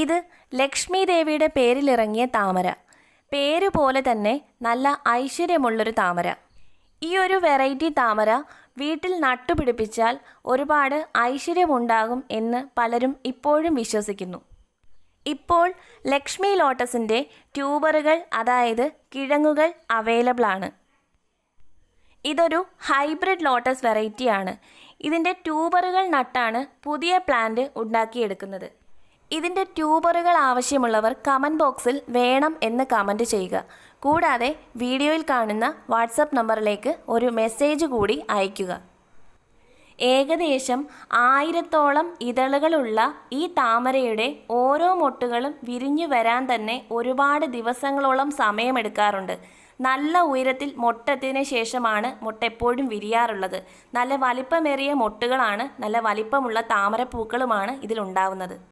ഇത് ലക്ഷ്മി ദേവിയുടെ പേരിലിറങ്ങിയ താമര. പേര് പോലെ തന്നെ നല്ല ഐശ്വര്യമുള്ളൊരു താമര. ഈ ഒരു വെറൈറ്റി താമര വീട്ടിൽ നട്ടുപിടിപ്പിച്ചാൽ ഒരുപാട് ഐശ്വര്യമുണ്ടാകും എന്ന് പലരും ഇപ്പോഴും വിശ്വസിക്കുന്നു. ഇപ്പോൾ ലക്ഷ്മി ലോട്ടസിന്റെ ട്യൂബറുകൾ അതായത് കിഴങ്ങുകൾ അവൈലബിൾ ആണ് ഇതൊരു ഹൈബ്രിഡ് ലോട്ടസ് വെറൈറ്റിയാണ്. ഇതിന്റെ ട്യൂബറുകൾ നട്ടാണ് പുതിയ പ്ലാന്റ് ഉണ്ടാക്കിയെടുക്കുന്നത്. ഇതിന്റെ ട്യൂബറുകൾ ആവശ്യമുള്ളവർ കമന്റ് ബോക്സിൽ വേണം എന്ന് കമന്റ് ചെയ്യുക. കൂടാതെ വീഡിയോയിൽ കാണുന്ന വാട്സപ്പ് നമ്പറിലേക്ക് ഒരു മെസ്സേജ് കൂടി അയയ്ക്കുക. ഏകദേശം ആയിരത്തോളം ഇതളുകളുള്ള ഈ താമരയുടെ ഓരോ മൊട്ടുകളും വിരിഞ്ഞു വരാൻ തന്നെ ഒരുപാട് ദിവസങ്ങളോളം സമയമെടുക്കാറുണ്ട്. നല്ല ഉയരത്തിൽ മൊട്ടെത്തിയതിനു ശേഷമാണ് മൊട്ട എപ്പോഴും വിരിയാറുള്ളത്. നല്ല വലിപ്പമേറിയ മൊട്ടുകളാണ് നല്ല വലിപ്പമുള്ള താമരപ്പൂക്കളുമാണ് ഇതിലുണ്ടാവുന്നത്.